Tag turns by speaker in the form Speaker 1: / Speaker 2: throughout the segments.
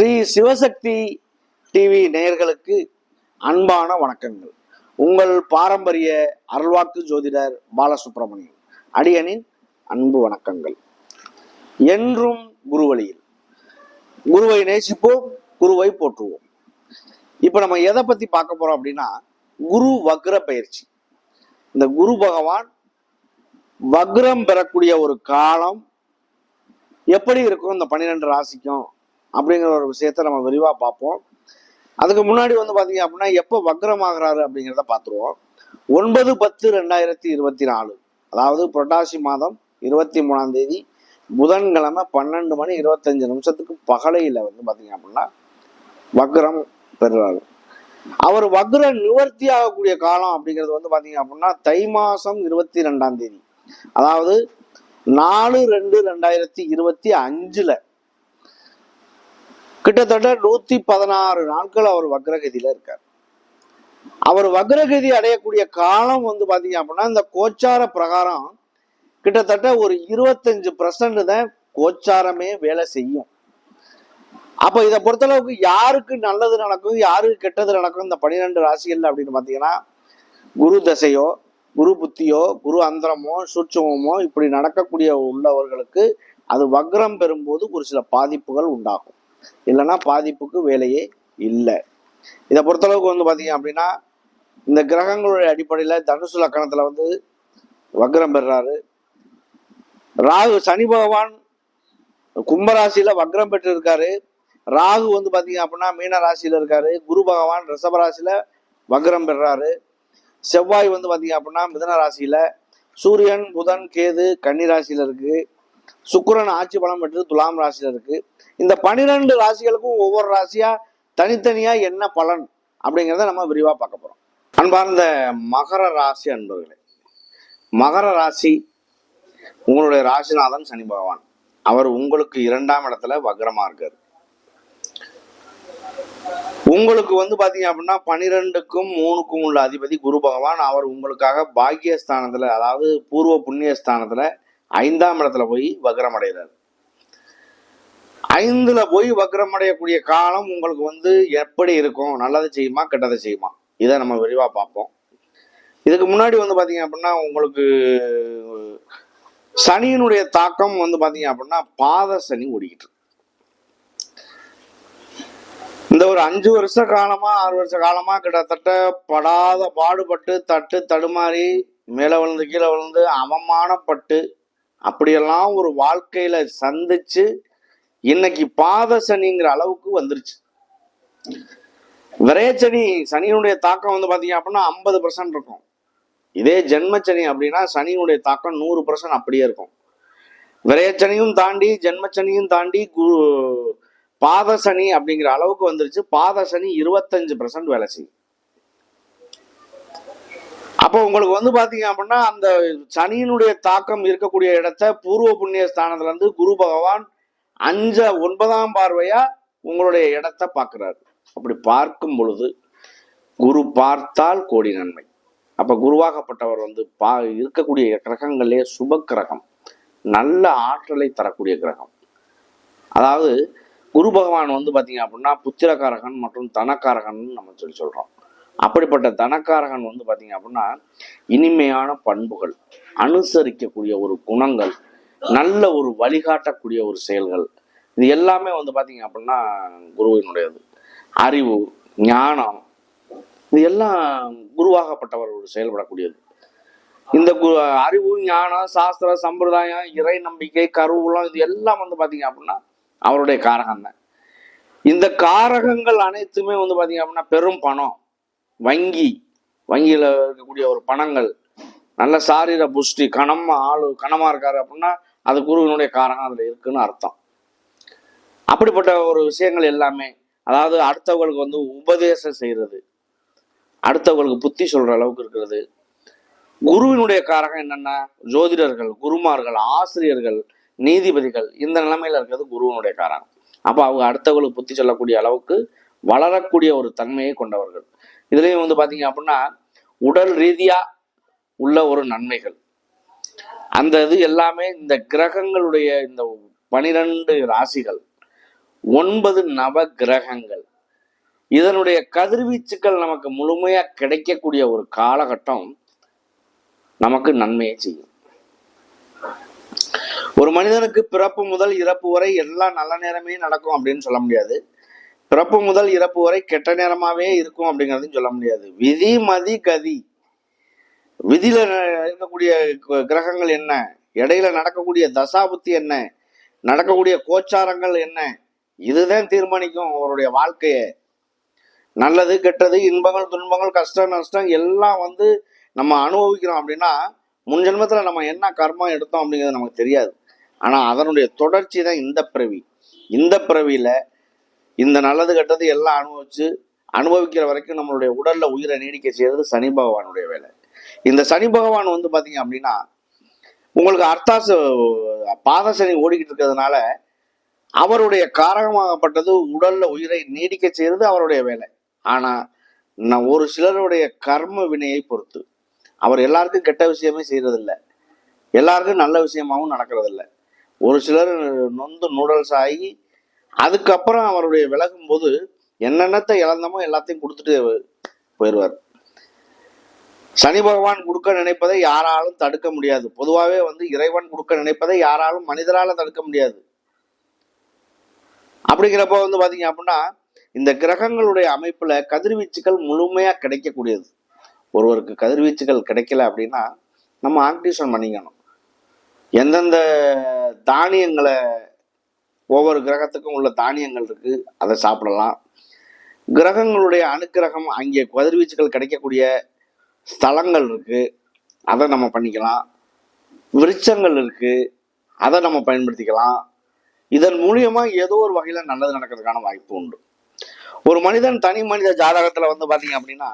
Speaker 1: Sri Sivasakthi TV நேயர்களுக்கு அன்பான வணக்கங்கள். உங்கள் பாரம்பரிய அருள்வாக்கு ஜோதிடர் பாலசுப்ரமணியன் அடியனின் அன்பு வணக்கங்கள். என்றும் குருவழியில். குருவை நேசிப்போம் குருவை போற்றுவோம். இப்போ நம்ம எதை பத்தி பார்க்க போறோம் அப்படின்னா குரு வக்ர பயிற்சி. இந்த குரு பகவான் வக்ரம் பெறக்கூடிய ஒரு காலம் எப்படி இருக்கும்? இந்த பன்னிரெண்டு ராசிக்கும் அப்படிங்கிற ஒரு விஷயத்த நம்ம விரிவாக பார்ப்போம். அதுக்கு முன்னாடி வந்து பார்த்தீங்க அப்படின்னா எப்போ வக்ரம் அப்படிங்கிறத பார்த்துருவோம். ஒன்பது பத்து ரெண்டாயிரத்தி இருபத்தி நாலு. அதாவது புரட்டாசி மாதம் இருபத்தி மூணாம் தேதி புதன்கிழமை பன்னெண்டு மணி இருபத்தஞ்சு நிமிஷத்துக்கு பகலையில் வந்து பார்த்தீங்க அப்படின்னா வக்ரம் பெறுறாரு. அவர் வக்ர நிவர்த்தி ஆகக்கூடிய காலம் அப்படிங்கிறது வந்து பார்த்தீங்க அப்படின்னா தை மாதம் இருபத்தி ரெண்டாம் தேதி. அதாவது நாலு ரெண்டு ரெண்டாயிரத்தி இருபத்தி அஞ்சில் கிட்டத்தட்ட நூத்தி பதினாறு நாட்கள் அவர் வக்ரகதியில இருக்கார். அவர் வக்ரகதி அடையக்கூடிய காலம் வந்து பாத்தீங்க அப்படின்னா இந்த கோச்சார பிரகாரம் கிட்டத்தட்ட ஒரு இருபத்தஞ்சு பர்சன்ட் தான் கோச்சாரமே வேலை செய்யும். அப்ப இதை பொறுத்தளவுக்கு யாருக்கு நல்லது நடக்கும் யாருக்கு கெட்டது நடக்கும் இந்த பன்னிரெண்டு ராசிகள் அப்படின்னு பாத்தீங்கன்னா குரு தசையோ குரு புத்தியோ குரு அந்தரமோ சூட்சமோ இப்படி நடக்கக்கூடிய உள்ளவர்களுக்கு அது வக்ரம் பெறும்போது ஒரு சில பாதிப்புகள் உண்டாகும். இல்லைன்னா பாதிப்புக்கு வேலையே இல்லை. இதை பொறுத்தளவுக்கு வந்து பார்த்தீங்க அப்படின்னா இந்த கிரகங்களுடைய அடிப்படையில் தனுசு லக்கணத்தில் வந்து வக்ரம் பெறுறாரு ராகு சனி பகவான் கும்பராசியில வக்ரம் பெற்று இருக்காரு ராகு வந்து பார்த்தீங்க அப்படின்னா மீன ராசியில இருக்காரு. குரு பகவான் ரிஷப வக்ரம் பெறுறாரு செவ்வாய் வந்து பார்த்தீங்க அப்படின்னா மிதன ராசியில சூரியன் புதன் கேது கன்னி ராசியில இருக்கு. சுக்கரன் ஆட்சி பலம் பெற்று துலாம் ராசியில இருக்கு. இந்த பனிரெண்டு ராசிகளுக்கும் ஒவ்வொரு ராசியா தனித்தனியா என்ன பலன் அப்படிங்கிறத நம்ம விரிவா பார்க்க போறோம். அன்பார்ந்த மகர ராசி அன்பர்களே மகர ராசி உங்களுடைய ராசிநாதன் சனி பகவான். அவர் உங்களுக்கு இரண்டாம் இடத்துல வக்ரமா இருக்காரு. உங்களுக்கு வந்து பாத்தீங்க அப்படின்னா பனிரெண்டுக்கும் மூணுக்கும் உள்ள அதிபதி குரு பகவான். அவர் உங்களுக்காக பாக்கியஸ்தானத்துல அதாவது பூர்வ புண்ணிய ஸ்தானத்துல ஐந்தாம் இடத்துல போய் வக்ரம் அடைகிறார். ஐந்துல போய் வக்ரம் அடையக்கூடிய காலம் உங்களுக்கு வந்து எப்படி இருக்கும்? நல்லதை செய்யுமா கெட்டதை செய்யுமா? இதை நம்ம விரிவாக பார்ப்போம். இதுக்கு முன்னாடி வந்து பார்த்தீங்க அப்படின்னா உங்களுக்கு சனியினுடைய தாக்கம் வந்து பார்த்தீங்க அப்படின்னா பாத சனி ஓடிக்கிட்டு இந்த ஒரு அஞ்சு வருஷ காலமா ஆறு வருஷ காலமா கிட்டத்தட்ட படாத பாடுபட்டு தட்டு தடுமாறி மேலே விழுந்து கீழே விழுந்து அவமானப்பட்டு அப்படியெல்லாம் ஒரு வாழ்க்கையில சந்திச்சு இன்னைக்கு பாத சனிங்கிற அளவுக்கு வந்துருச்சு. விரையச்சனி சனியினுடைய தாக்கம் வந்து பாத்தீங்க அப்படின்னா ஐம்பது பர்சன்ட் இருக்கும். இதே ஜென்மச்சனி அப்படின்னா சனியினுடைய தாக்கம் நூறு பர்சன்ட் அப்படியே இருக்கும். விரையச்சனியும் தாண்டி ஜென்மச்சனியும் தாண்டி குரு பாத சனி அப்படிங்கிற அளவுக்கு வந்துருச்சு. பாத சனி இருபத்தஞ்சு பர்சன்ட் வேலை செய்யும். அப்போ உங்களுக்கு வந்து பாத்தீங்க அப்படின்னா அந்த சனியினுடைய தாக்கம் இருக்கக்கூடிய இடத்த பூர்வ புண்ணிய ஸ்தானத்துல இருந்து குரு பகவான் அஞ்ச ஒன்பதாம் பார்வையா உங்களுடைய இடத்த பார்க்கிறாரு. அப்படி பார்க்கும் பொழுது குரு பார்த்தால் கோடி நன்மை. அப்ப குருவாகப்பட்டவர் வந்து பா இருக்கக்கூடிய கிரகங்களே சுப கிரகம். நல்ல ஆற்றலை தரக்கூடிய கிரகம். அதாவது குரு பகவான் வந்து பார்த்தீங்க அப்படின்னா புத்திரகாரகன் மற்றும் தனக்காரகன் நம்ம சொல்லி சொல்றோம். அப்படிப்பட்ட தனக்காரகன் வந்து பார்த்தீங்க அப்படின்னா இனிமையான பண்புகள் அனுசரிக்கக்கூடிய ஒரு குணங்கள் நல்ல ஒரு வழிகாட்டக்கூடிய ஒரு செயல்கள். இது எல்லாமே வந்து பார்த்தீங்க அப்படின்னா குருவினுடையது. அறிவு ஞானம் இது எல்லாம் குருவாகப்பட்டவர் ஒரு செயல்படக்கூடியது. இந்த கு அறிவு ஞானம் சாஸ்திர சம்பிரதாயம் இறை நம்பிக்கை கருவூலம் இது எல்லாம் வந்து பார்த்தீங்க அப்படின்னா அவருடைய காரகம் தான். இந்த காரகங்கள் அனைத்துமே வந்து பார்த்தீங்க அப்படின்னா பெரும் பணம் வங்கி வங்கியில் இருக்கக்கூடிய ஒரு பணங்கள் நல்ல சாரீர புஷ்டி கணமாக ஆளு கணமாக இருக்காரு அப்படின்னா அது குருவினுடைய காரகம் அதில் இருக்குன்னு அர்த்தம். அப்படிப்பட்ட ஒரு விஷயங்கள் எல்லாமே அதாவது அடுத்தவங்களுக்கு வந்து உபதேசம் செய்கிறது அடுத்தவங்களுக்கு புத்தி சொல்கிற அளவுக்கு இருக்கிறது. குருவினுடைய காரகம் என்னென்னா ஜோதிடர்கள் குருமார்கள் ஆசிரியர்கள் நீதிபதிகள் இந்த நிலைமையில் இருக்கிறது குருவினுடைய காரகம் அப்போ அவங்க அடுத்தவங்களுக்கு புத்தி சொல்லக்கூடிய அளவுக்கு வளரக்கூடிய ஒரு தன்மையை கொண்டவர்கள். இதுலேயும் வந்து பார்த்தீங்க அப்படின்னா உடல் ரீதியாக உள்ள ஒரு நன்மைகள். அந்த இது எல்லாமே இந்த கிரகங்களுடைய இந்த பனிரெண்டு ராசிகள் ஒன்பது நவ கிரகங்கள். இதனுடைய கதிர்வீச்சுக்கள் நமக்கு முழுமையா கிடைக்கக்கூடிய ஒரு காலகட்டம் நமக்கு நன்மையை செய்யும். ஒரு மனிதனுக்கு பிறப்பு முதல் இறப்பு வரை எல்லா நல்ல நேரமே நடக்கும் அப்படின்னு சொல்ல முடியாது. பிறப்பு முதல் இறப்பு வரை கெட்ட நேரமாவே இருக்கும் அப்படிங்கிறதையும் சொல்ல முடியாது. விதி மதி கதி. விதியில இருக்கக்கூடிய க- கிரகங்கள் என்ன? இடையில நடக்கக்கூடிய தசாபுத்தி என்ன? நடக்கக்கூடிய கோச்சாரங்கள் என்ன? இதுதான் தீர்மானிக்கும் அவருடைய வாழ்க்கையை. நல்லது கெட்டது இன்பங்கள் துன்பங்கள் கஷ்டம் நஷ்டம் எல்லாம் வந்து நம்ம அனுபவிக்கிறோம் அப்படின்னா முன்ஜென்மத்துல நம்ம என்ன கர்மம் எடுத்தோம் அப்படிங்கிறது நமக்கு தெரியாது. ஆனா அதனுடைய தொடர்ச்சி தான் இந்த பிறவி. இந்த பிறவியில இந்த நல்லது கெட்டது எல்லாம் அனுபவிச்சு அனுபவிக்கிற வரைக்கும் நம்மளுடைய உடல்ல உயிரை நீடிக்க செய்யறது சனி பகவானுடைய வேலை. இந்த சனி பகவான் வந்து பாத்தீங்க அப்படின்னா உங்களுக்கு அர்த்தாச பாத சனி ஓடிக்கிட்டு இருக்கிறதுனால அவருடைய காரகமாகப்பட்டது உடல்ல உயிரை நீடிக்க செய்யறது அவருடைய வேலை. ஆனா நான் ஒரு சிலருடைய கர்ம வினையை பொறுத்து அவர் எல்லாருக்கும் கெட்ட விஷயமே செய்யறதில்ல. எல்லாருக்கும் நல்ல விஷயமாவும் நடக்கிறதில்ல. ஒரு சிலர் நொந்து நூடல்ஸ் ஆகி அதுக்கப்புறம் அவருடைய விலகும் போது என்னென்னத்தை இழந்தமோ எல்லாத்தையும் கொடுத்துட்டு போயிடுவார். சனி பகவான் கொடுக்க நினைப்பதை யாராலும் தடுக்க முடியாது. பொதுவாகவே வந்து இறைவன் கொடுக்க நினைப்பதை யாராலும் மனிதரால் தடுக்க முடியாது. அப்படிங்கிறப்போ வந்து பார்த்தீங்க அப்படின்னா இந்த கிரகங்களுடைய அமைப்பில் கதிர்வீச்சுகள் முழுமையாக கிடைக்கக்கூடியது. ஒருவருக்கு கதிர்வீச்சுகள் கிடைக்கல அப்படின்னா நம்ம ஆக்டிவேஷன் பண்ணிக்கணும். எந்தெந்த தானியங்களை ஒவ்வொரு கிரகத்துக்கும் உள்ள தானியங்கள் இருக்குது அதை சாப்பிடலாம். கிரகங்களுடைய அணுக்கிரகம் அங்கே கதிர்வீச்சுகள் கிடைக்கக்கூடிய ஸ்தலங்கள் இருக்குது அதை நம்ம பண்ணிக்கலாம். விருட்சங்கள் இருக்குது அதை நம்ம பயன்படுத்திக்கலாம். இதன் மூலியமாக ஏதோ ஒரு வகையில் நல்லது நடக்கிறதுக்கான வாய்ப்பு உண்டு. ஒரு மனிதன் தனி மனித ஜாதகத்தில் வந்து பார்த்தீங்க அப்படின்னா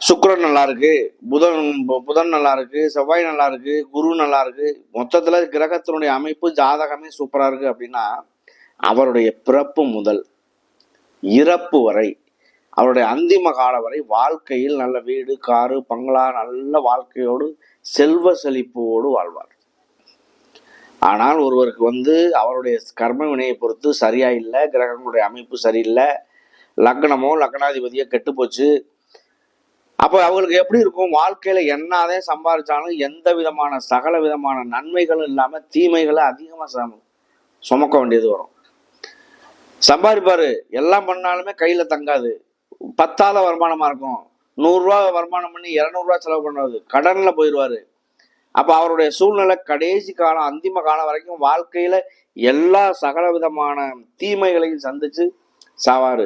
Speaker 1: சுக்கரன் நல்லா இருக்கு புதன் பு- புதன் நல்லா இருக்கு செவ்வாய் நல்லா இருக்கு குரு நல்லா இருக்கு மொத்தத்தில் கிரகத்தினுடைய அமைப்பு ஜாதகமே சூப்பராக இருக்கு அப்படின்னா அவருடைய பிறப்பு முதல் இறப்பு வரை அவருடைய அந்திம காலம் வரை வாழ்க்கையில் நல்ல வீடு காரு பங்களா நல்ல வாழ்க்கையோடு செல்வ செழிப்போடு வாழ்வார். ஆனால் ஒருவருக்கு வந்து அவருடைய கர்ம வினையை பொறுத்து சரியா இல்லை கிரகங்களுடைய அமைப்பு சரியில்லை லக்னமோ லக்னாதிபதியோ கெட்டு போச்சு. அப்போ அவங்களுக்கு எப்படி இருக்கும்? வாழ்க்கையில் என்னதே சம்பாதிச்சாலும் எந்த விதமான சகல விதமான நன்மைகளும் இல்லாமல் தீமைகளை அதிகமாக சம- சுமக்க வேண்டியது வரும். சம்பாதிப்பாரு. எல்லாம் பண்ணாலுமே கையில் தங்காது. பத்தால வருமானமா இருக்கும். நூறுரூவா வருமானம் பண்ணி இரநூறுவா செலவு பண்ணுறது கடனில் போயிடுவாரு அப்போ அவருடைய சூழ்நிலை கடைசி காலம் அந்திம காலம் வரைக்கும் வாழ்க்கையில எல்லா சகல விதமான தீமைகளையும் சந்திச்சு சாவார்.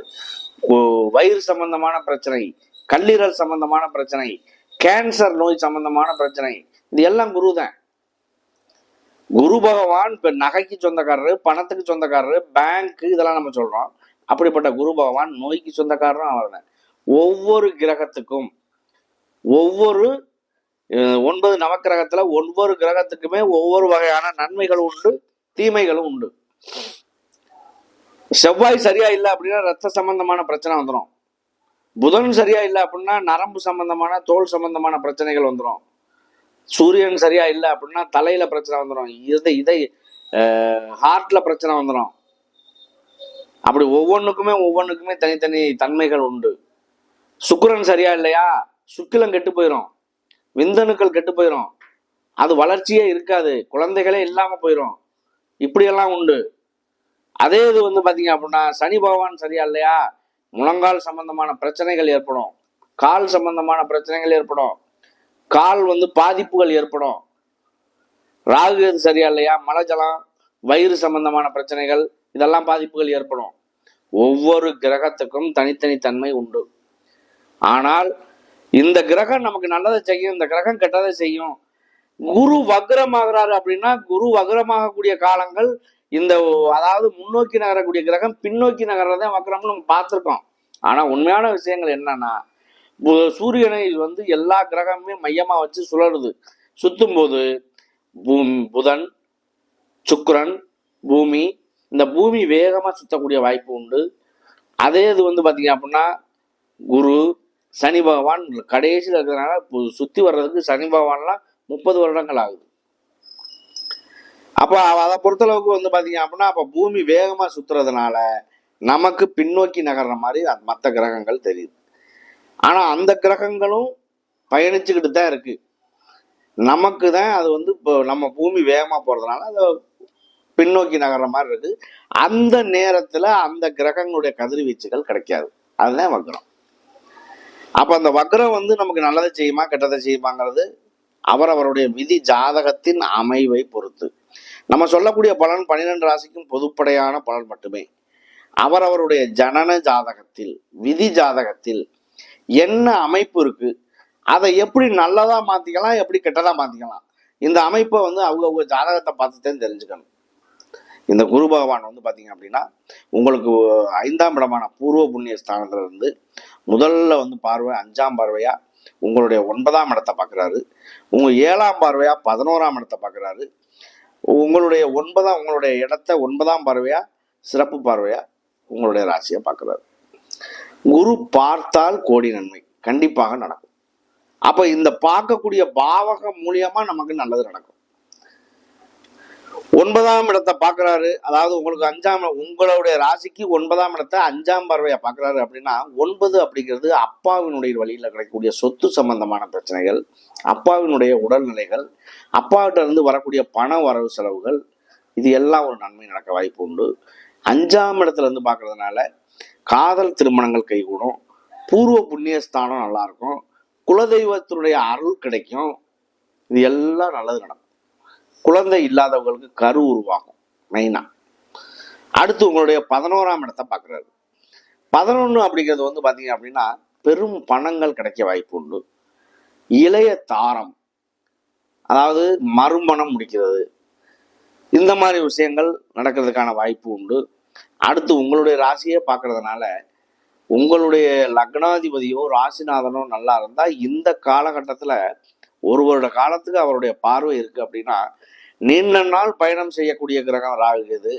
Speaker 1: ஓ- வயிறு சம்பந்தமான பிரச்சனை கல்லீரல் சம்பந்தமான பிரச்சனை கேன்சர் நோய் சம்பந்தமான பிரச்சனை இது எல்லாம் குரு தான் குரு பகவான் இப்போ நகைக்கு சொந்தக்காரரு பணத்துக்கு சொந்தக்காரரு பேங்க்கு இதெல்லாம் நம்ம சொல்கிறோம் அப்படிப்பட்ட குரு பகவான் நோய்க்கு சொந்தக்காரரும் அவர் ஒவ்வொரு கிரகத்துக்கும் ஒவ்வொரு அஹ், ஒன்பது நவக்கிரகத்துல ஒவ்வொரு கிரகத்துக்குமே ஒவ்வொரு வகையான நன்மைகளும் உண்டு தீமைகளும் உண்டு. செவ்வாய் சரியா இல்லை அப்படின்னா ரத்த சம்பந்தமான பிரச்சனை வந்துடும் புதன் சரியா இல்லை அப்படின்னா நரம்பு சம்பந்தமான தோல் சம்பந்தமான பிரச்சனைகள் வந்துடும் சூரியன் சரியா இல்லை அப்படின்னா தலையில பிரச்சனை வந்துடும் இதை இதை ஹார்ட்ல பிரச்சனை வந்துடும் அப்படி ஒவ்வொன்றுக்குமே ஒவ்வொன்றுக்குமே தனித்தனி தன்மைகள் உண்டு. சுக்கரன் சரியா இல்லையா? சுக்கிலம் கெட்டு போயிடும் விந்தணுக்கள் கெட்டு போயிடும் அது வளர்ச்சியே இருக்காது. குழந்தைகளே இல்லாமல் போயிடும் இப்படியெல்லாம் உண்டு. அதே இது வந்து பார்த்தீங்க அப்படின்னா சனி பகவான் சரியா இல்லையா? முழங்கால் சம்பந்தமான பிரச்சனைகள் ஏற்படும். கால் சம்பந்தமான பிரச்சனைகள் ஏற்படும். கால் வந்து பாதிப்புகள் ஏற்படும். ராகு எது சரியா இல்லையா? மலஜலம் வயிறு சம்பந்தமான பிரச்சனைகள் இதெல்லாம் பாதிப்புகள் ஏற்படும். ஒவ்வொரு கிரகத்துக்கும் தனித்தனி தன்மை உண்டு. ஆனால் இந்த கிரகம் நமக்கு நல்லதை செய்யும் இந்த கிரகம் கெட்டதை செய்யும். குரு வக்ரமாகிறாரு அப்படின்னா குரு வக்ரமாகக்கூடிய காலங்கள் இந்த அதாவது முன்னோக்கி நகரக்கூடிய கிரகம் பின்னோக்கி நகர்றதை வக்ரம்னு நம்ம பார்த்துருக்கோம். ஆனால் உண்மையான விஷயங்கள் என்னன்னா சூரியனை வந்து எல்லா கிரகமுமே மையமாக வச்சு சுழலுது. சுற்றும் போது பூ புதன் சுக்கரன் பூமி இந்த பூமி வேகமாக சுத்தக்கூடிய வாய்ப்பு உண்டு. அதே இது வந்து பார்த்தீங்க அப்படின்னா குரு சனி பகவான் கடைசியில் இருக்கிறதுனால சுற்றி வர்றதுக்கு சனி பகவான்லாம் முப்பது வருடங்கள் ஆகுது. அப்போ அதை பொறுத்தளவுக்கு வந்து பார்த்தீங்க அப்படின்னா அப்போ பூமி வேகமாக சுற்றுறதுனால நமக்கு பின்னோக்கி நகர்ற மாதிரி மற்ற கிரகங்கள் தெரியுது. ஆனால் அந்த கிரகங்களும் பயணிச்சுக்கிட்டு தான் இருக்குது நமக்கு தான் அது வந்து இப்போ நம்ம பூமி வேகமாக போகிறதுனால அதை பின்னோக்கி நகர்ற மாதிரி இருக்கு. அந்த நேரத்தில் அந்த கிரகங்களுடைய கதிர்வீச்சுகள் கிடைக்காது. அதுதான் வக்ரம். அப்போ அந்த வக்ரம் வந்து நமக்கு நல்லதை செய்யுமா கெட்டதை செய்யுமாங்கிறது அவரவருடைய விதி ஜாதகத்தின் அமைவை பொறுத்து. நம்ம சொல்லக்கூடிய பலன் பன்னிரெண்டு ராசிக்கும் பொதுப்படையான பலன் மட்டுமே. அவரவருடைய ஜனன ஜாதகத்தில் விதி ஜாதகத்தில் என்ன அமைப்பு இருக்கு அதை எப்படி நல்லதா மாத்திக்கலாம் எப்படி கெட்டதா மாத்திக்கலாம். இந்த அமைப்பை வந்து அவங்க அவங்க ஜாதகத்தை பார்த்துதான் தெரிஞ்சுக்கணும். இந்த குரு பகவான் வந்து பார்த்தீங்க அப்படின்னா உங்களுக்கு ஐந்தாம் இடமான பூர்வ புண்ணிய ஸ்தானத்துல இருந்து முதல்ல வந்து பார்வை அஞ்சாம் பார்வையா உங்களுடைய ஒன்பதாம் இடத்தை பார்க்குறாரு. உங்கள் ஏழாம் பார்வையாக பதினோராம் இடத்தை பார்க்குறாரு. உங்களுடைய ஒன்பதாம் உங்களுடைய இடத்த ஒன்பதாம் பார்வையாக சிறப்பு பார்வையாக உங்களுடைய ராசியை பார்க்குறாரு. குரு பார்த்தால் கோடி நன்மை கண்டிப்பாக நடக்கும். அப்போ இந்த பார்க்கக்கூடிய பாவகம் மூலியமாக நமக்கு நல்லது நடக்கும். ஒன்பதாம் இடத்தை பார்க்குறாரு. அதாவது உங்களுக்கு அஞ்சாம் உங்களுடைய ராசிக்கு ஒன்பதாம் இடத்தை அஞ்சாம் பார்வையை பார்க்குறாரு அப்படின்னா ஒன்பது அப்படிங்கிறது அப்பாவினுடைய வழியில் கிடைக்கக்கூடிய சொத்து சம்பந்தமான பிரச்சனைகள் அப்பாவினுடைய உடல்நிலைகள் அப்பாவிட்ட இருந்து வரக்கூடிய பண வரவு செலவுகள் இது எல்லாம் ஒரு நன்மை நடக்க வாய்ப்பு உண்டு. அஞ்சாம் இடத்துல இருந்து பார்க்கறதுனால காதல் திருமணங்கள் கைகூடும் பூர்வ புண்ணிய ஸ்தானம் குலதெய்வத்தினுடைய அருள் கிடைக்கும். இது எல்லாம் நல்லது நடக்கும். குழந்தை இல்லாதவங்களுக்கு கரு உருவாகும் மெயினாக அடுத்து உங்களுடைய பதினோராம் இடத்தை பார்க்குறாரு. பதினொன்று அப்படிங்கிறது வந்து பார்த்தீங்க அப்படின்னா பெரும் பணங்கள் கிடைக்க வாய்ப்பு உண்டு. இளைய தாரம் அதாவது மறுமணம் முடிக்கிறது. இந்த மாதிரி விஷயங்கள் நடக்கிறதுக்கான வாய்ப்பு உண்டு. அடுத்து உங்களுடைய ராசியை பார்க்கறதுனால உங்களுடைய லக்னாதிபதியோ ராசிநாதனோ நல்லா இருந்தால் இந்த காலகட்டத்தில் ஒரு வருட காலத்துக்கு அவருடைய பார்வை இருக்கு அப்படின்னா நீண்ட நாள் பயணம் செய்யக்கூடிய கிரகம் ராகு இது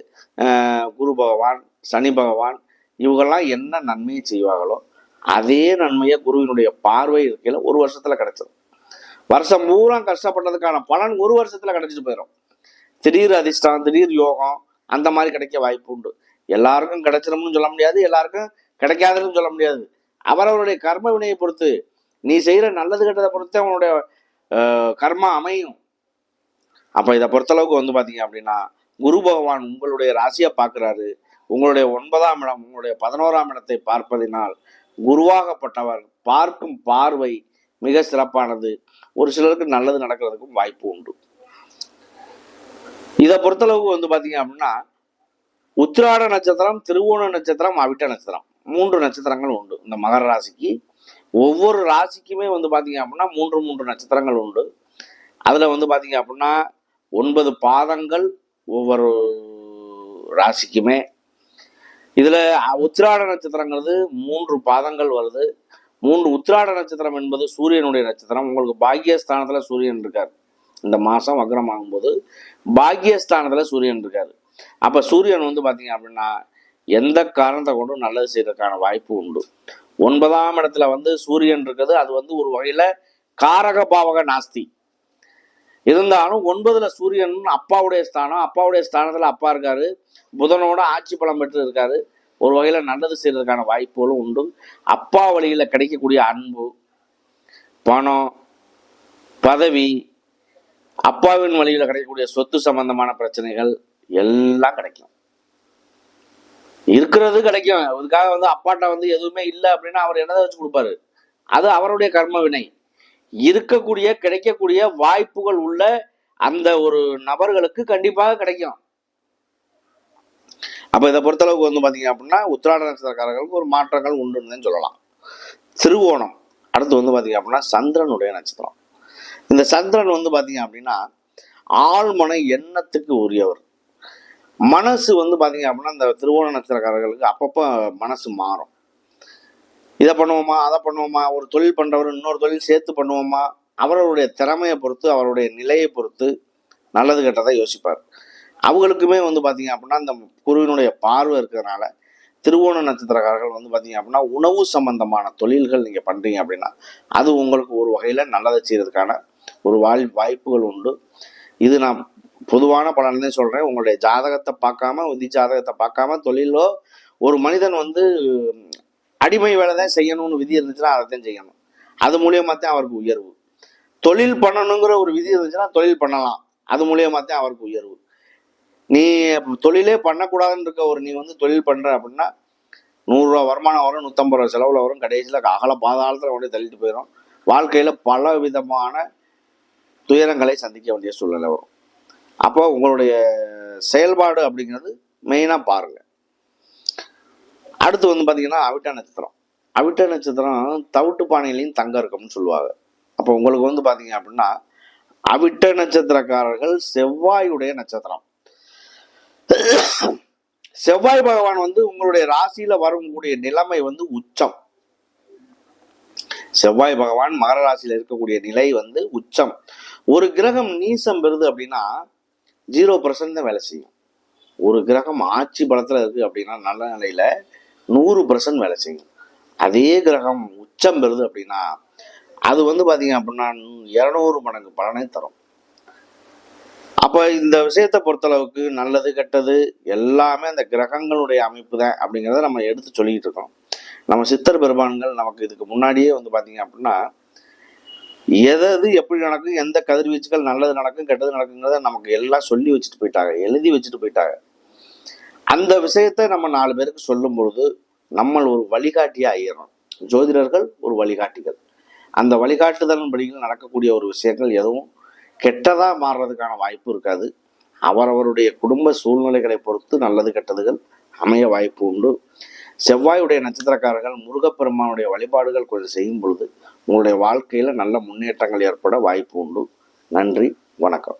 Speaker 1: குரு பகவான் சனி பகவான் இவங்கெல்லாம் என்ன நன்மையை செய்வாங்களோ அதே நன்மையை குருவினுடைய பார்வை இருக்கையில் ஒரு வருஷத்துல கிடைச்சிடும் வருஷம் பூரா கஷ்டப்பட்டதுக்கான பலன் ஒரு வருஷத்துல கிடைச்சிட்டு போயிடும் திடீர் அதிர்ஷ்டம் திடீர் யோகம் அந்த மாதிரி கிடைக்க வாய்ப்பு உண்டு. எல்லாருக்கும் கிடைச்சிடும்னு சொல்ல முடியாது எல்லாருக்கும் கிடைக்காதுன்னு சொல்ல முடியாது. அவரவருடைய கர்ம வினையை பொறுத்து நீ செய்யற நல்லது கெட்டதை பொறுத்து அவனுடைய கர்மா அமையும். அப்போ இதை பொறுத்தளவுக்கு வந்து பார்த்தீங்க அப்படின்னா குரு பகவான் உங்களுடைய ராசியை பார்க்குறாரு. உங்களுடைய ஒன்பதாம் இடம் உங்களுடைய பதினோராம் இடத்தை பார்ப்பதினால் குருவாகப்பட்டவர் பார்க்கும் பார்வை மிக சிறப்பானது. ஒரு சிலருக்கு நல்லது நடக்கிறதுக்கும் வாய்ப்பு உண்டு. இதை பொறுத்தளவுக்கு வந்து பார்த்தீங்க அப்படின்னா உத்திராட நட்சத்திரம் திருவோண நட்சத்திரம் அவிட்ட நட்சத்திரம். மூன்று நட்சத்திரங்கள் உண்டு. இந்த மகர ராசிக்கு ஒவ்வொரு ராசிக்குமே வந்து பார்த்தீங்க அப்படின்னா மூன்று மூன்று நட்சத்திரங்கள் உண்டு. அதில் வந்து பார்த்தீங்க அப்படின்னா ஒன்பது பாதங்கள் ஒவ்வொரு ராசிக்குமே. இதில் உத்திராட நட்சத்திரங்கிறது மூன்று பாதங்கள் வருது. மூன்று உத்திராட நட்சத்திரம் என்பது சூரியனுடைய நட்சத்திரம். உங்களுக்கு பாக்கியஸ்தானத்துல சூரியன் இருக்கார். இந்த மாதம் வக்ரமாகும் ஆகும்போது பாக்கியஸ்தானத்தில் சூரியன் இருக்கார். அப்போ சூரியன் வந்து பார்த்தீங்க அப்படின்னா எந்த காரணத்தை கொண்டும் நல்லது செய்யறதுக்கான வாய்ப்பு உண்டு. ஒன்பதாம் இடத்துல வந்து சூரியன் இருக்குது. அது வந்து ஒரு வகையில காரக பாவக நாஸ்தி. இருந்தாலும் ஒன்பதுல சூரியன் அப்பாவுடைய ஸ்தானம். அப்பாவுடைய ஸ்தானத்துல அப்பா இருக்காரு. புதனோட ஆட்சி பலம் பெற்று இருக்காரு. ஒரு வகையில நல்லது செய்யறதுக்கான வாய்ப்புகளும் உண்டு. அப்பா வழியில கிடைக்கக்கூடிய அன்பு பணம் பதவி அப்பாவின் வழியில் கிடைக்கக்கூடிய சொத்து சம்பந்தமான பிரச்சனைகள் எல்லாம் கிடைக்கும். இருக்கிறது கிடைக்கும். அதுக்காக வந்து அப்பாட்ட வந்து எதுவுமே இல்லை அப்படின்னா அவர் என்னதை வச்சு கொடுப்பாரு? அது அவருடைய கர்ம வினை. இருக்கக்கூடிய கிடைக்கக்கூடிய வாய்ப்புகள் உள்ள அந்த ஒரு நபர்களுக்கு கண்டிப்பாக கிடைக்கும். அப்ப இதை பொறுத்தளவுக்கு வந்து பாத்தீங்க அப்படின்னா உத்திராட நட்சத்திரக்காரர்களுக்கு ஒரு மாற்றங்கள் உண்டுன்னு சொல்லலாம். திருவோணம். அடுத்து வந்து பாத்தீங்க அப்படின்னா சந்திரனுடைய நட்சத்திரம். இந்த சந்திரன் வந்து பாத்தீங்க அப்படின்னா ஆழ்மன எண்ணத்துக்கு உரியவர். மனசு வந்து பார்த்தீங்க அப்படின்னா இந்த திருவோண நட்சத்திரக்காரர்களுக்கு அப்பப்போ மனசு மாறும். இதை பண்ணுவோமா அதை பண்ணுவோமா ஒரு தொழில் பண்ணுறவர் இன்னொரு தொழில் சேர்த்து பண்ணுவோமா அவரவருடைய திறமையை பொறுத்து அவருடைய நிலையை பொறுத்து நல்லது கெட்டதை யோசிப்பார். அவங்களுக்குமே வந்து பார்த்தீங்க அப்படின்னா இந்த குருவினுடைய பார்வை இருக்கிறதுனால திருவோண நட்சத்திரக்காரர்கள் வந்து பார்த்தீங்க அப்படின்னா உணவு சம்பந்தமான தொழில்கள் நீங்கள் பண்ணுறீங்க அப்படின்னா அது உங்களுக்கு ஒரு வகையில் நல்லதை செய்கிறதுக்கான ஒரு வாழ் வாய்ப்புகள் உண்டு. இது நான் பொதுவான பலன் சொல்கிறேன் உங்களுடைய ஜாதகத்தை பார்க்காம உதி ஜாதகத்தை பார்க்காம தொழிலோ ஒரு மனிதன் வந்து அடிமை வேலை தான் செய்யணும்னு விதி இருந்துச்சுன்னா அதை தான் செய்யணும். அது மூலியமாக தான் அவருக்கு உயர்வு. தொழில் பண்ணணுங்கிற ஒரு விதி இருந்துச்சுன்னா தொழில் பண்ணலாம். அது மூலியமாக தான் அவருக்கு உயர்வு. நீ தொழிலே பண்ணக்கூடாதுன்னு இருக்க ஒரு நீ வந்து தொழில் பண்ணுற அப்படின்னா நூறுரூவா வருமானம் வரும் நூற்றம்பது ரூபா செலவில் வரும். கடைசியில் அகல பாதாளத்தில் கொண்டு தள்ளிட்டு போயிடும் வாழ்க்கையில் பல விதமான துயரங்களை சந்திக்க வேண்டிய சூழ்நிலை வரும். அப்போ உங்களுடைய செயல்பாடு அப்படிங்கிறது மெயினாக பாருங்க. அடுத்து வந்து பார்த்தீங்கன்னா அவிட்ட நட்சத்திரம். அவிட்ட நட்சத்திரம் தவிட்டு பானையிலையும் தங்கம் இருக்கும்னு சொல்லுவாங்க. அப்போ உங்களுக்கு வந்து பார்த்தீங்க அப்படின்னா அவிட்ட நட்சத்திரக்காரர்கள் செவ்வாயுடைய நட்சத்திரம். செவ்வாய் பகவான் வந்து உங்களுடைய ராசியில வரக்கூடிய நிலைமை வந்து உச்சம். செவ்வாய் பகவான் மகர ராசியில இருக்கக்கூடிய நிலை வந்து உச்சம். ஒரு கிரகம் நீசம் பெறுது அப்படின்னா ஜீரோ பர்சன்ட் தான் வேலை செய்யும். ஒரு கிரகம் ஆட்சி பலத்தில் இருக்குது அப்படின்னா நல்ல நிலையில் நூறு பர்சன்ட் வேலை செய்யும். அதே கிரகம் உச்சம் பெறுது அப்படின்னா அது வந்து பார்த்தீங்க அப்படின்னா இரநூறு மடங்கு பலனை தரும். அப்போ இந்த விஷயத்தை பொறுத்தளவுக்கு நல்லது கெட்டது எல்லாமே அந்த கிரகங்களுடைய அமைப்பு தான் அப்படிங்கிறத நம்ம எடுத்து சொல்லிக்கிட்டு இருக்கோம். நம்ம சித்தர் பெருமான்கள் நமக்கு இதுக்கு முன்னாடியே வந்து பார்த்தீங்க அப்படின்னா எது எது எப்படி நடக்கும் எந்த கதிர்வீச்சுகள் நல்லது நடக்கும் கெட்டது நடக்குங்கிறத நமக்கு எல்லாம் சொல்லி வச்சுட்டு போயிட்டாங்க எழுதி வச்சுட்டு போயிட்டாங்க. அந்த விஷயத்தை நம்ம நாலு பேருக்கு சொல்லும் பொழுது நம்ம ஒரு வழிகாட்டியா ஆயிடுறோம். ஜோதிடர்கள் ஒரு வழிகாட்டிகள். அந்த வழிகாட்டுதலின் படிகள் நடக்கக்கூடிய ஒரு விஷயங்கள் எதுவும் கெட்டதா மாறுறதுக்கான வாய்ப்பு இருக்காது. அவரவருடைய குடும்ப சூழ்நிலைகளை பொறுத்து நல்லது கெட்டதுகள் அமைய வாய்ப்பு உண்டு. செவ்வாயுடைய நட்சத்திரக்காரர்கள் முருகப்பெருமானுடைய வழிபாடுகள் கொஞ்சம் செய்யும் பொழுது உங்களுடைய வாழ்க்கையில நல்ல முன்னேற்றங்கள் ஏற்பட வாய்ப்பு உண்டு. நன்றி வணக்கம்.